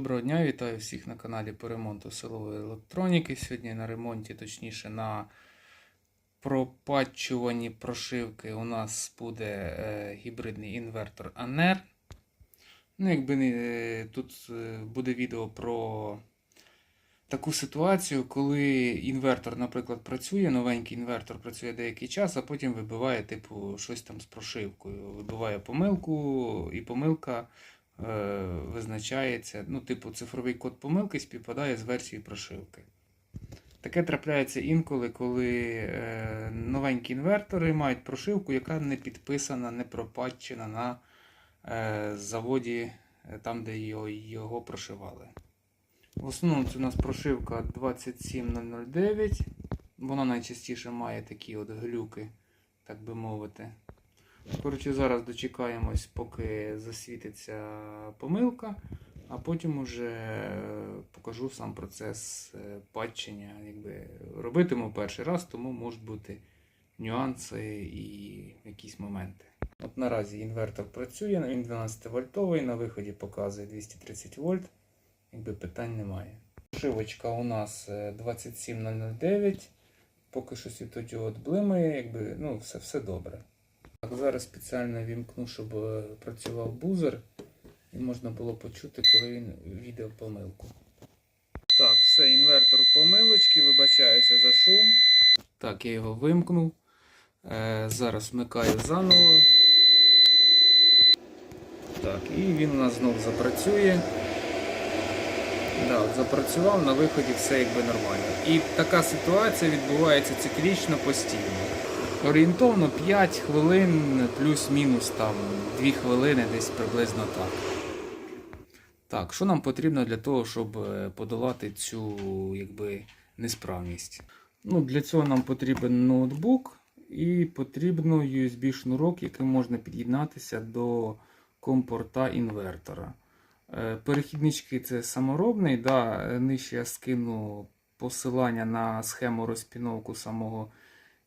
Доброго дня, вітаю всіх на каналі по ремонту силової електроніки. Сьогодні на ремонті, точніше, на пропатчуванні прошивки у нас буде е, гібридний інвертор ANER. Ну, якби не, е, тут е, буде відео про таку ситуацію, коли інвертор, наприклад, працює, новенький інвертор працює деякий час, а потім вибиває, типу, щось там з прошивкою. Вибиває помилку, і помилка визначається, ну, типу, цифровий код помилки співпадає з версією прошивки. Таке трапляється інколи, коли е, новенькі інвертори мають прошивку, яка не підписана, не пропатчена на е, заводі, е, там, де його, його прошивали. В основному це у нас прошивка 27009. Вона найчастіше має такі от глюки, так би мовити. Коротше, зараз дочекаємось, поки засвітиться помилка, а потім уже е, покажу сам процес е, патчення. Якби робитиму перший раз, тому можуть бути нюанси і якісь моменти. От наразі інвертор працює, він 12 вольтовий, на виході показує 230 вольт, якби питань немає. Шивочка у нас е, 27009. Поки що світодіод блимає, якби ну, все, все добре. Зараз спеціально вімкну, щоб е, працював бузер, і можна було почути, коли він віддав помилку. Так, все, інвертор помилочки, вибачаюся за шум. Так, я його вимкнув. Е, зараз вмикаю заново. Так, і він у нас знов запрацює. Да, запрацював, на виході все якби нормально. І така ситуація відбувається циклічно постійно. Орієнтовно 5 хвилин плюс-мінус там 2 хвилини, десь приблизно так. Так, що нам потрібно для того, щоб е, подолати цю якби, несправність? Ну, для цього нам потрібен ноутбук і потрібно USB-шнурок, яким можна під'єднатися до компорта інвертора. Е, Перехіднички це саморобний. Да, е, нижче я скину посилання на схему розпіновку самого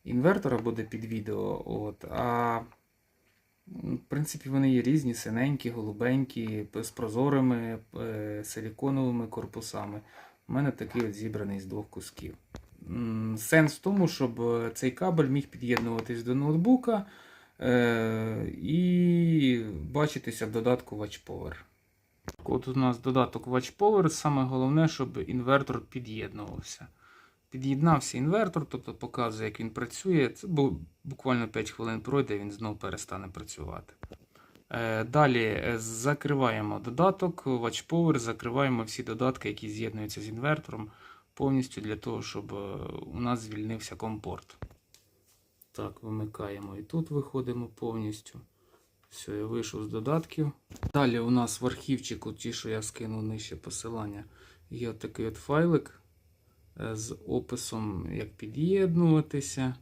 інвертора буде під відео. От. А в принципі, вони є різні, синенькі, голубенькі, з прозорими е, силіконовими корпусами. У мене такий от зібраний з двох кусків. Сенс в тому, щоб е, цей кабель міг під'єднуватись до ноутбука е, і бачитися в додатку WatchPower. От у нас додаток WatchPower. Саме головне, щоб інвертор під'єднувався. Під'єднався інвертор, тобто показує, як він працює. Це буквально 5 хвилин пройде, він знову перестане працювати. Е, Далі е, закриваємо додаток WatchPower, закриваємо всі додатки, які з'єднуються з інвертором, повністю для того, щоб е, у нас звільнився компорт. Так, вимикаємо і тут виходимо повністю. Все, я вийшов з додатків. Далі у нас в архівчику, ті, що я скинув нижче посилання, є такий от файлик з описом, як під'єднуватися.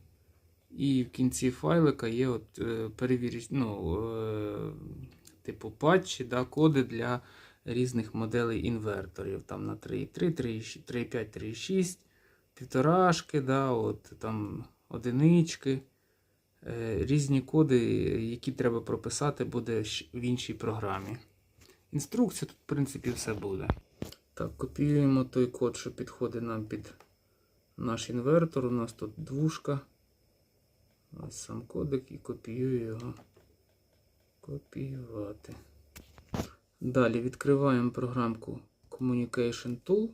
І в кінці файлика є от, е, перевір... ну, е, типу патчі, да, коди для різних моделей інверторів. Там на 3.3, 3.5, 3.6, півторашки, да, от, там одинички. Е, Різні коди, які треба прописати, буде в іншій програмі. Інструкція тут, в принципі, все буде. Так, копіюємо той код, що підходить нам під наш інвертор. У нас тут двушка. Ось сам кодик і копіюю його. Копіювати. Далі відкриваємо програмку Communication Tool.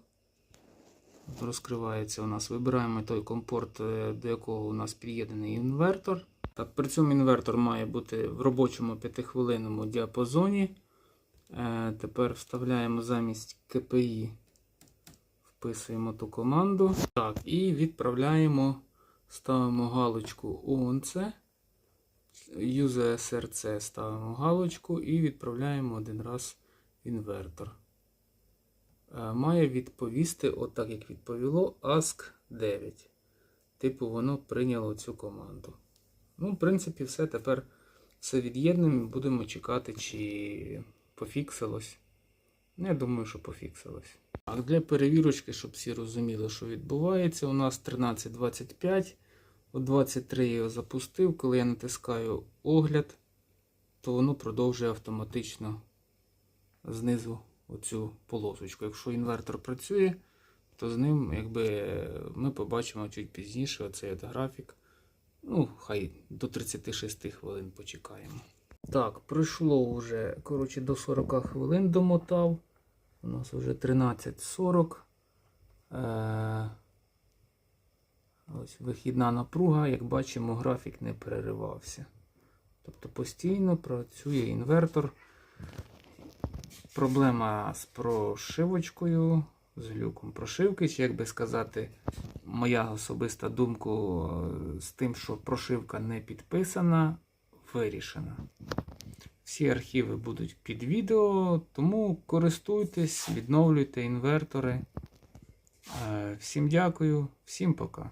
Розкривається у нас. Вибираємо той компорт, е, до якого у нас під'єднаний інвертор. Так, при цьому інвертор має бути в робочому 5-хвилинному діапазоні. Е, тепер вставляємо замість KPI, вписуємо ту команду. Так, і відправляємо, ставимо галочку ONC. Use ставимо галочку і відправляємо один раз інвертор. Е, Має відповісти, отак як відповіло, ASK 9. Типу, воно прийняло цю команду. Ну, в принципі, все. Тепер все від'єднуємо. і Будемо чекати, чи пофіксилось. Ну, я думаю, що пофіксилось. Так, для перевірочки, щоб всі розуміли, що відбувається, у нас 13.25. О 23 я його запустив. Коли я натискаю огляд, то воно продовжує автоматично знизу оцю полосочку. Якщо інвертор працює, то з ним якби, ми побачимо чуть пізніше оцей графік. Ну, хай до 36 хвилин почекаємо. Так, пройшло вже коротше, до 40 хвилин домотав. У нас вже 13.40. Е- ось вихідна напруга, як бачимо, графік не переривався. Тобто постійно працює інвертор. Проблема з прошивочкою, з глюком прошивки, чи як би сказати, моя особиста думка е, з тим, що прошивка не підписана, вирішена. Всі архіви будуть під відео, тому користуйтесь, відновлюйте інвертори. Е, Всім дякую, всім пока.